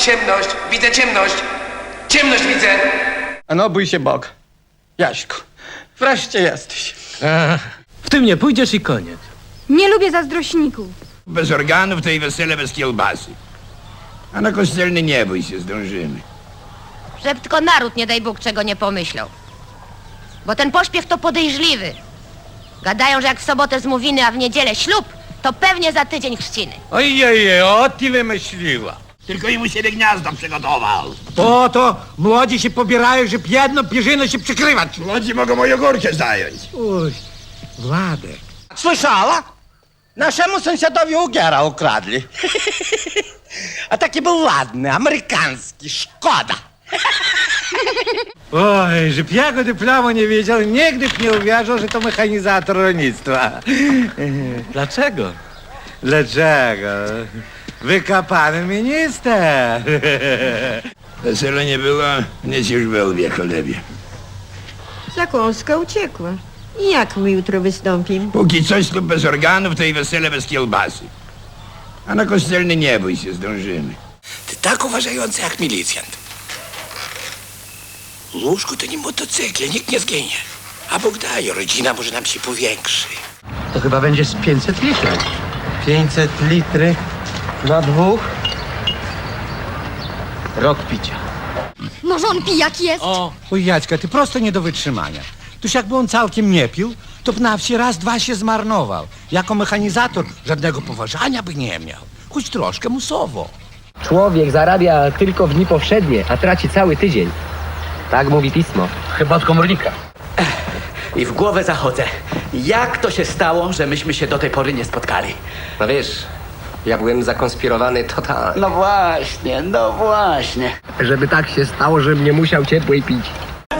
Ciemność, widzę ciemność. Ciemność widzę. A no bój się Bog. Jaśku, wreszcie jesteś. W tym nie pójdziesz i koniec. Nie lubię zazdrośników. Bez organów to i wesele bez kiełbasy. A na kościelny nie bój się, zdążymy. Żeby tylko naród, nie daj Bóg, czego nie pomyślał. Bo ten pośpiech to podejrzliwy. Gadają, że jak w sobotę zmówiny, a w niedzielę ślub, to pewnie za tydzień chrzciny. Ojej, o ty wymyśliła. Tylko im u siebie gniazdo przygotował. Po to młodzi się pobierają, żeby jedną pierzynę się przykrywać. Młodzi mogą moją górkę zająć. Uj, Władek. Słyszała? Naszemu sąsiadowi ugiera ukradli. A taki był ładny, amerykański, szkoda. Oj, żeby ja go dyplomu nie wiedział, nigdy bym nie uwierzył, że to mechanizator rolnictwa. Dlaczego? Dlaczego? Wykapany minister. Wesele nie było, nic już we łbie cholebie. Zakąska uciekła. I jak my jutro wystąpimy? Póki coś ślub bez organów, to i wesele bez kiełbasy. A na kościelny nie bój się, zdążymy. Ty tak uważający jak milicjant. Łóżku to nie motocykle, nikt nie zginie. A Bóg daje, rodzina może nam się powiększy. To chyba będzie z 500 litrów. 500 litry na dwóch. Rok picia. Może on pijak jest? O, Oj, Jaćka, ty prosto nie do wytrzymania. Tuż jakby on całkiem nie pił, to by na wsi raz, dwa się zmarnował. Jako mechanizator żadnego poważania by nie miał. Choć troszkę musowo. Człowiek zarabia tylko w dni powszednie, a traci cały tydzień. Tak mówi pismo. chyba od komornika. I w głowę zachodzę. Jak to się stało, że myśmy się do tej pory nie spotkali? No wiesz, ja byłem zakonspirowany totalnie. No właśnie, no właśnie. Żeby tak się stało, żebym nie musiał ciepłej pić.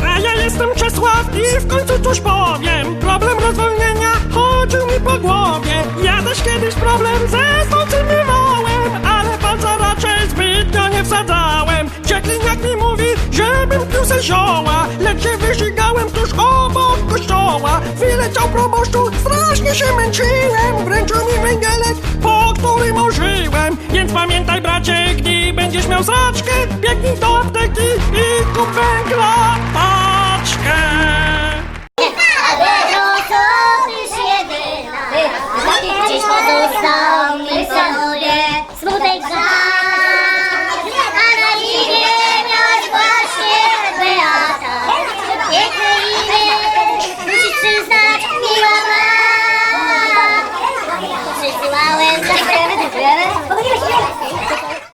A ja jestem Czesław i w końcu coś powiem Problem rozwolnienia chodził mi po głowie Ja też kiedyś problem ze zdecydowałem Ale palca raczej zbytnio nie wsadzałem Ciekliniak mi mówi, żebym pił se zioła Lecz się wyżygałem tuż obok kościoła Wyleciał proboszczu, strasznie się męczyłem Wręczył mi meus olhos que